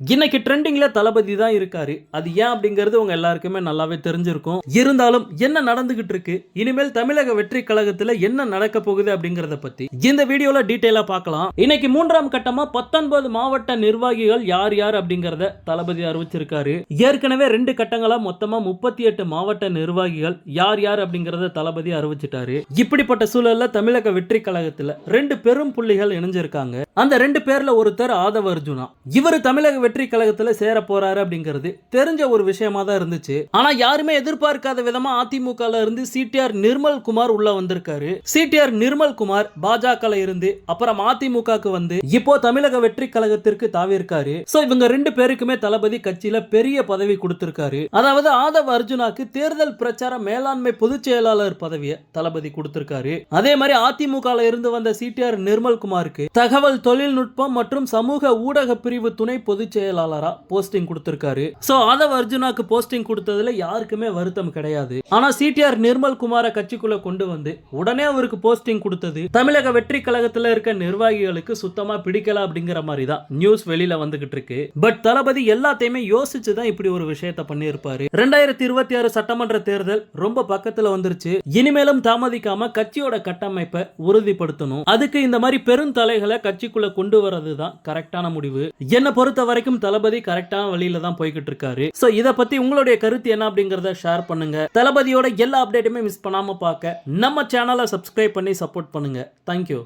இன்னைக்கு ட்ரெண்டிங்ல தளபதி தான் இருக்காரு. அது ஏன் அப்படிங்கிறது உங்க எல்லாருக்குமே நல்லாவே தெரிஞ்சிருக்கும். இருந்தாலும் என்ன நடந்துகிட்டு இருக்கு? இனிமேல் தமிழக வெற்றி கழகத்துல என்ன நடக்க போகுது அப்படிங்கறத பத்தி இந்த வீடியோல டீட்டெயிலா பார்க்கலாம். இன்னைக்கு மூன்றாம் கட்டமா பத்தொன்பது மாவட்ட நிர்வாகிகள் யார் யார் அப்படிங்கறத தளபதி அறிவிச்சிருக்காரு. ஏற்கனவே ரெண்டு கட்டங்களா மொத்தமா முப்பத்தி எட்டு மாவட்ட நிர்வாகிகள் யார் யார் அப்படிங்கறத தளபதி அறிவிச்சிட்டாரு. இப்படிப்பட்ட சூழல்ல தமிழக வெற்றி கழகத்துல ரெண்டு பெரும் புள்ளிகள் இணைஞ்சிருக்காங்க. அந்த ரெண்டு பேர்ல ஒருத்தர் ஆதவ அர்ஜுனா. இவர் தமிழக வெற்றி கழகத்துல சேர போறாரு அப்படிங்கிறது தெரிஞ்ச ஒரு விஷயமா தான் இருந்துச்சு. ஆனா யாருமே எதிர்பார்க்காத விதமா அதிமுக இருந்து சிடிஆர் நிர்மல் குமார் உள்ள வந்திருக்காரு. சிடிஆர் நிர்மல் குமார் பாஜக இருந்து அப்புறம் அதிமுகக்கு வந்து இப்போ தமிழக வெற்றி கழகத்திற்கு தாவிருக்காரு சோ இவங்க ரெண்டு பேருக்குமே தளபதி கட்சியில பெரிய பதவி கொடுத்திருக்காரு. அதாவது ஆதவ் அர்ஜுனாக்கு தேர்தல் பிரச்சார மேலாண்மை பொதுச் செயலாளர் பதவியை தளபதி கொடுத்திருக்காரு. அதே மாதிரி அதிமுக இருந்து வந்த சிடிஆர் நிர்மல் குமாருக்கு தகவல் தொழில்நுட்பம் மற்றும் சமூக ஊடக பிரிவு துணை பொதுச் செயலாளரா போஸ்டிங் கொடுத்துருக்காரு. ஸோ ஆதவ் அர்ஜுனாக்கு போஸ்டிங் கொடுத்ததுல யாருக்குமே வருத்தம் கிடையாது. ஆனால் சிடிஆர் நிர்மல் குமார கட்சிக்குள்ள கொண்டு வந்து உடனே அவருக்கு போஸ்டிங் கொடுத்தது தமிழக வெற்றி கழகத்துல இருக்க நிர்வாகிகளுக்கு சுத்தமா பிடிக்கல அப்படிங்கிற மாதிரி தான் நியூஸ் வெளியில வந்துகிட்டு இருக்கு. பட் தளபதி எல்லாத்தையுமே யோசிச்சு தான் இப்படி ஒரு விஷயத்த பண்ணியிருப்பாரு. ரெண்டாயிரத்தி இருபத்தி ஆறு சட்டமன்ற தேர்தல் ரொம்ப பக்கத்துல வந்துருச்சு. இனிமேலும் தாமதிக்காம கட்சியோட கட்டமைப்பை உறுதிப்படுத்தணும். அதுக்கு இந்த மாதிரி பெருந்தலைகளை கட்சிக்குள்ள கொண்டு வரது தான் கரெக்டான முடிவு. என்ன பொறுத்த வரைக்கும் தளபதி கரெக்டான வழியில தான் போய்கிட்டு இருக்காரு. சோ இத பத்தி உங்களுடைய கருத்து என்ன அப்படிங்கறத ஷேர் பண்ணுங்க. தளபதியோட எல்லா அப்டேட்டுமே மிஸ் பண்ணாம பார்க்க நம்ம சேனலை சப்ஸ்கிரைப் பண்ணி சப்போர்ட் பண்ணுங்க. தேங்க்யூ